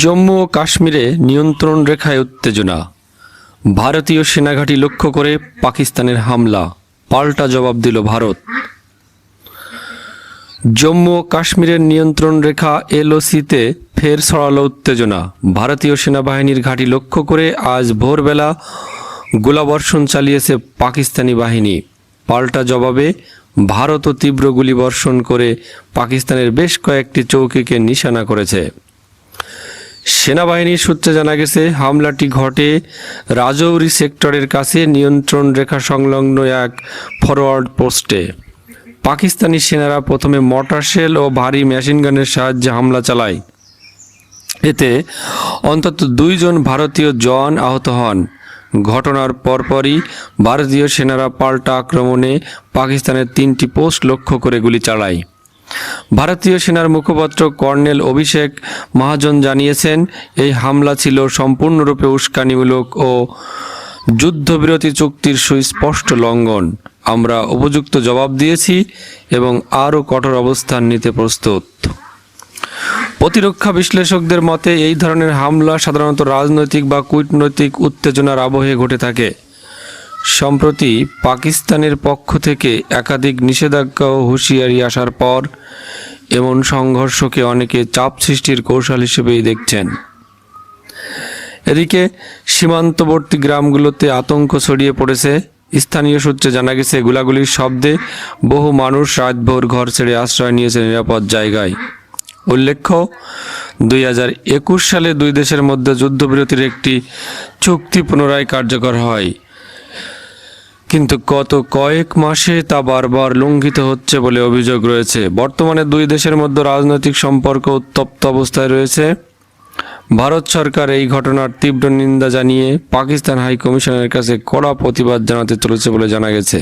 জম্মু ও কাশ্মীরে নিয়ন্ত্রণ রেখায় উত্তেজনা। ভারতীয় সেনাঘাঁটি লক্ষ্য করে পাকিস্তানের হামলা, পাল্টা জবাব দিল ভারত। জম্মু ও কাশ্মীরের নিয়ন্ত্রণ রেখা এলওসিতে ফের ছড়ালো উত্তেজনা। ভারতীয় সেনাবাহিনীর ঘাঁটি লক্ষ্য করে আজ ভোরবেলা গোলাবর্ষণ চালিয়েছে পাকিস্তানি বাহিনী। পাল্টা জবাবে ভারতও তীব্র গুলিবর্ষণ করে পাকিস্তানের বেশ কয়েকটি চৌকিকে নিশানা করেছে। সেনাবাহিনীর সূত্রে জানা গেছে, হামলাটি ঘটে রাজৌরি সেক্টরের কাছে নিয়ন্ত্রণ রেখা সংলগ্ন এক ফরওয়ার্ড পোস্টে। পাকিস্তানি সেনারা প্রথমে মর্টার শেল ও ভারী মেশিনগানের সাহায্যে হামলা চালায়। এতে অন্তত দুইজন ভারতীয় জওয়ান আহত হন। ঘটনার পরপরই ভারতীয় সেনারা পাল্টা আক্রমণে পাকিস্তানের তিনটি পোস্ট লক্ষ্য করে গুলি চালায়। ভারতীয় সেনার মুখপাত্র কর্নেল অভিষেক মহাজন জানিয়েছেন, এই হামলা ছিল সম্পূর্ণরূপে উস্কানিমূলক ও যুদ্ধবিরতি চুক্তির সুস্পষ্ট লঙ্ঘন। আমরা উপযুক্ত জবাব দিয়েছি এবং আরও কঠোর অবস্থান নিতে প্রস্তুত। প্রতিরক্ষা বিশ্লেষকদের মতে, এই ধরনের হামলা সাধারণত রাজনৈতিক বা কূটনৈতিক উত্তেজনার আবহে ঘটে থাকে। সম্প্রতি পাকিস্তানের পক্ষ থেকে একাধিক নিষেধাজ্ঞা ও হুঁশিয়ারি আসার পর এমন সংঘর্ষকে অনেকে চাপ সৃষ্টির কৌশল হিসেবেই দেখছেন। এদিকে সীমান্তবর্তী গ্রামগুলোতে আতঙ্ক ছড়িয়ে পড়েছে। স্থানীয় সূত্রে জানা গেছে, গোলাগুলির শব্দে বহু মানুষ রাতভোর ঘর ছেড়ে আশ্রয় নিয়েছে নিরাপদ জায়গায়। উল্লেখ্য, দুই হাজার একুশ সালে দুই দেশের মধ্যে যুদ্ধবিরতির একটি চুক্তি পুনরায় কার্যকর হয়। কিন্তু গত কয়েক মাসে তা বারবার লঙ্ঘিত হচ্ছে বলে অভিযোগ রয়েছে। বর্তমানে দুই দেশের মধ্যে রাজনৈতিক সম্পর্ক উত্তপ্ত অবস্থায় রয়েছে। ভারত সরকার এই ঘটনার তীব্র নিন্দা জানিয়ে পাকিস্তান হাই কমিশনের কাছে কড়া প্রতিবাদ জানাতে চলেছে বলে জানা গেছে।